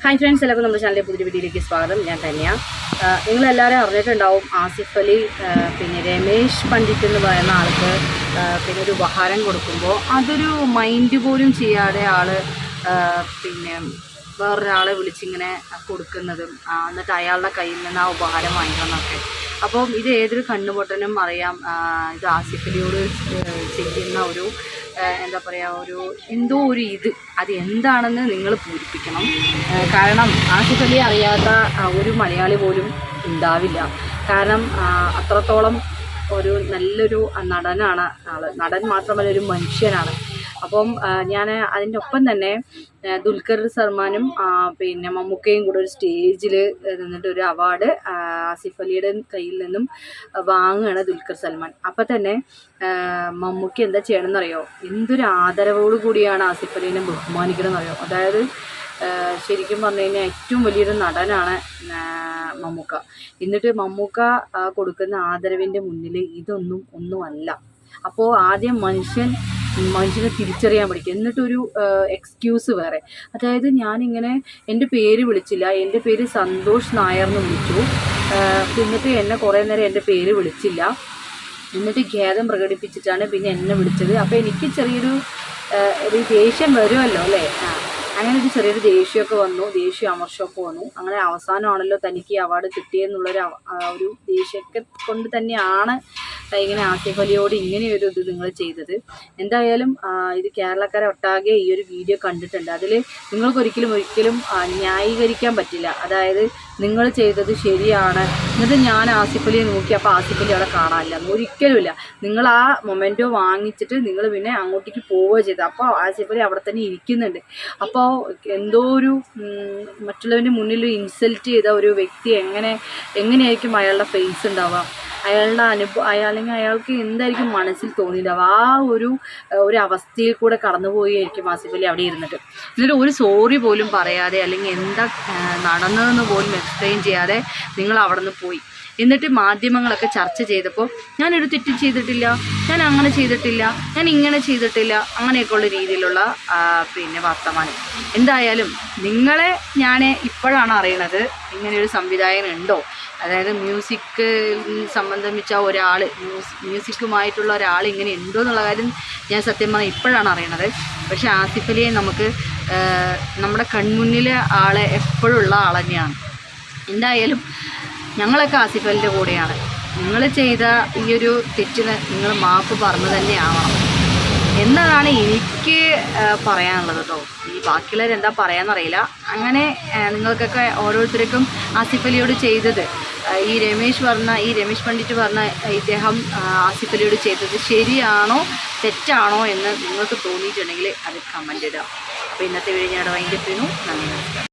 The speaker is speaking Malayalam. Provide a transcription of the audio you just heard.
ഹായ് ഫ്രണ്ട്സ് എല്ലാവർക്കും നമ്മുടെ ചാനലിലെ പുതിയ വീഡിയോയിലേക്ക് സ്വാഗതം. ഞാൻ തന്നെയാണ് നിങ്ങളെല്ലാവരും അറിഞ്ഞിട്ടുണ്ടാവും ആസിഫ് അലി പിന്നെ രമേശ് പണ്ഡിറ്റ് എന്ന് പറയുന്ന ആൾക്ക് പിന്നെ ഒരു ഉപഹാരം കൊടുക്കുമ്പോൾ അതൊരു മൈൻഡ് പോലും ചെയ്യാതെ ആൾ പിന്നെ വേറൊരാളെ വിളിച്ചിങ്ങനെ കൊടുക്കുന്നതും എന്നിട്ട് അയാളുടെ കയ്യിൽ നിന്ന് ആ ഉപഹാരം വാങ്ങിക്കണമെന്നൊക്കെ അപ്പം ഇത് ഏതൊരു കണ്ണുപൊട്ടനും അറിയാം. ഇത് ആസിഫലിയോട് ചെയ്യുന്ന ഒരു എന്താ പറയുക ഒരു എന്തോ ഒരു ഇത്. അത് എന്താണെന്ന് നിങ്ങൾ പൂരിപ്പിക്കണം. കാരണം ആസിഫലി അറിയാത്ത ഒരു മലയാളി പോലും ഉണ്ടാവില്ല. കാരണം അത്രത്തോളം ഒരു നല്ലൊരു നടനാണ് ആൾ. നടൻ മാത്രമല്ല ഒരു മനുഷ്യനാണ്. അപ്പം ഞാൻ അതിന്റെ ഒപ്പം തന്നെ ദുൽഖർ സൽമാനും പിന്നെ മമ്മൂക്കയും കൂടെ ഒരു സ്റ്റേജിൽ നിന്നിട്ട് ഒരു അവാർഡ് ആസിഫ് അലിയുടെ കയ്യിൽ നിന്നും വാങ്ങുകയാണ് ദുൽഖർ സൽമാൻ. അപ്പം തന്നെ മമ്മൂക്ക എന്താ ചെയ്യണമെന്നറിയോ എന്തൊരു ആദരവോടു കൂടിയാണ് ആസിഫ് അലീനെ ബഹുമാനിക്കണമെന്നറിയോ അതായത് ശരിക്കും പറഞ്ഞു കഴിഞ്ഞാൽ ഏറ്റവും വലിയൊരു നടനാണ് മമ്മൂക്ക. എന്നിട്ട് മമ്മൂക്ക കൊടുക്കുന്ന ആദരവിന്റെ മുന്നിൽ ഇതൊന്നും ഒന്നുമല്ല. അപ്പോൾ ആദ്യം മനുഷ്യൻ മനുഷ്യനെ തിരിച്ചറിയാൻ പഠിക്കും എന്നിട്ടൊരു എക്സ്ക്യൂസ് വേറെ. അതായത് ഞാനിങ്ങനെ എന്റെ പേര് വിളിച്ചില്ല. എന്റെ പേര് സന്തോഷ് നായർ എന്ന് വിളിച്ചു. എന്നിട്ട് എന്നെ കുറേ നേരം എന്റെ പേര് വിളിച്ചില്ല. എന്നിട്ട് ഖേദം പ്രകടിപ്പിച്ചിട്ടാണ് പിന്നെ എന്നെ വിളിച്ചത്. അപ്പോൾ എനിക്ക് ചെറിയൊരു ഒരു ദേഷ്യം വരുമല്ലോ അല്ലേ? അങ്ങനെ ഒരു ചെറിയൊരു ദേഷ്യമൊക്കെ വന്നു. ദേഷ്യം അമർഷമൊക്കെ വന്നു. അങ്ങനെ അവസാനമാണല്ലോ തനിക്ക് അവാർഡ് കിട്ടിയെന്നുള്ളൊരു ഒരു ദേഷ്യമൊക്കെ കൊണ്ട് തന്നെയാണ് ഇങ്ങനെ ആസിഫലിയോട് ഇങ്ങനെ ഒരു ഇത് നിങ്ങൾ ചെയ്തത്. എന്തായാലും ഇത് കേരളക്കാരെ ഒട്ടാകെ ഈ ഒരു വീഡിയോ കണ്ടിട്ടുണ്ട്. അതിൽ നിങ്ങൾക്കൊരിക്കലും ഒരിക്കലും ഒരിക്കലും ന്യായീകരിക്കാൻ പറ്റില്ല. അതായത് നിങ്ങൾ ചെയ്തത് ശരിയാണ്. എന്നിട്ട് ഞാൻ ആസിഫലിയെ നോക്കി അപ്പോൾ ആസിഫലി അവിടെ കാണാനില്ല. ഒരിക്കലുമില്ല. നിങ്ങൾ ആ മൊമെന്റോ വാങ്ങിച്ചിട്ട് നിങ്ങൾ പിന്നെ അങ്ങോട്ടേക്ക് പോവുക ചെയ്തത്. അപ്പോൾ ആസിഫലി അവിടെ തന്നെ ഇരിക്കുന്നുണ്ട്. അപ്പോൾ എന്തോ ഒരു മറ്റുള്ളവന്റെ മുന്നിൽ ഇൻസൾട്ട് ചെയ്ത ഒരു വ്യക്തി എങ്ങനെ എങ്ങനെയായിരിക്കും അയാളുടെ ഫേസ് ഉണ്ടാവുക? അയാളുടെ അനുഭവം അയാളെങ്കിൽ അയാൾക്ക് എന്തായിരിക്കും മനസ്സിൽ തോന്നിയിട്ടുണ്ടാവുക ആ ഒരു ഒരു അവസ്ഥയിൽ കൂടെ കടന്നുപോയിരിക്കും ആസിഫ് അലി അവിടെ ഇരുന്നിട്ട്. എന്നിട്ട് ഒരു സോറി പോലും പറയാതെ അല്ലെങ്കിൽ എന്താ നടന്നതെന്ന് പോലും എക്സ്പ്ലെയിൻ ചെയ്യാതെ നിങ്ങൾ അവിടെ നിന്ന് പോയി. എന്നിട്ട് മാധ്യമങ്ങളൊക്കെ ചർച്ച ചെയ്തപ്പോൾ ഞാനൊരു തെറ്റും ചെയ്തിട്ടില്ല ഞാൻ അങ്ങനെ ചെയ്തിട്ടില്ല ഞാൻ ഇങ്ങനെ ചെയ്തിട്ടില്ല അങ്ങനെയൊക്കെയുള്ള രീതിയിലുള്ള പിന്നെ വർത്തമാനം. എന്തായാലും നിങ്ങളെ ഞാൻ ഇപ്പോഴാണ് അറിയണത് ഇങ്ങനെയൊരു സംവിധായകൻ ഉണ്ടോ? അതായത് മ്യൂസിക് സംബന്ധിച്ച ഒരാൾ മ്യൂസിക്കുമായിട്ടുള്ള ഒരാൾ ഇങ്ങനെ ഉണ്ടോ എന്നുള്ള കാര്യം ഞാൻ സത്യം പറഞ്ഞാൽ ഇപ്പോഴാണ് അറിയണത്. പക്ഷേ ആസിഫ് അലിയെ നമുക്ക് നമ്മുടെ കൺമുന്നിലെ ആളെ എപ്പോഴുള്ള ആൾ തന്നെയാണ്. എന്തായാലും ഞങ്ങളൊക്കെ ആസിഫലിന്റെ കൂടെയാണ്. നിങ്ങൾ ചെയ്ത ഈ ഒരു തെറ്റിന് നിങ്ങൾ മാപ്പ് പറഞ്ഞു തന്നെ ആവണം. എന്നതാണ് എനിക്ക് പറയാനുള്ളത് കേട്ടോ ഈ ബാക്കിയുള്ളവർ എന്താ പറയാന്നറിയില്ല അങ്ങനെ നിങ്ങൾക്കൊക്കെ ഓരോരുത്തർക്കും ആസിഫലിയോട് ചെയ്തത് ഈ രമേശ് പറഞ്ഞ ഈ രമേശ് പണ്ഡിറ്റ് പറഞ്ഞ ഇദ്ദേഹം ആസിഫലിയോട് ചെയ്തത് ശരിയാണോ തെറ്റാണോ എന്ന് നിങ്ങൾക്ക് തോന്നിയിട്ടുണ്ടെങ്കിൽ അത് കമന്റ് ഇടുക. അപ്പോൾ ഇന്നത്തെ വീഡിയോ ഞാൻ വൈകിട്ട് നന്ദി നമസ്കാരം.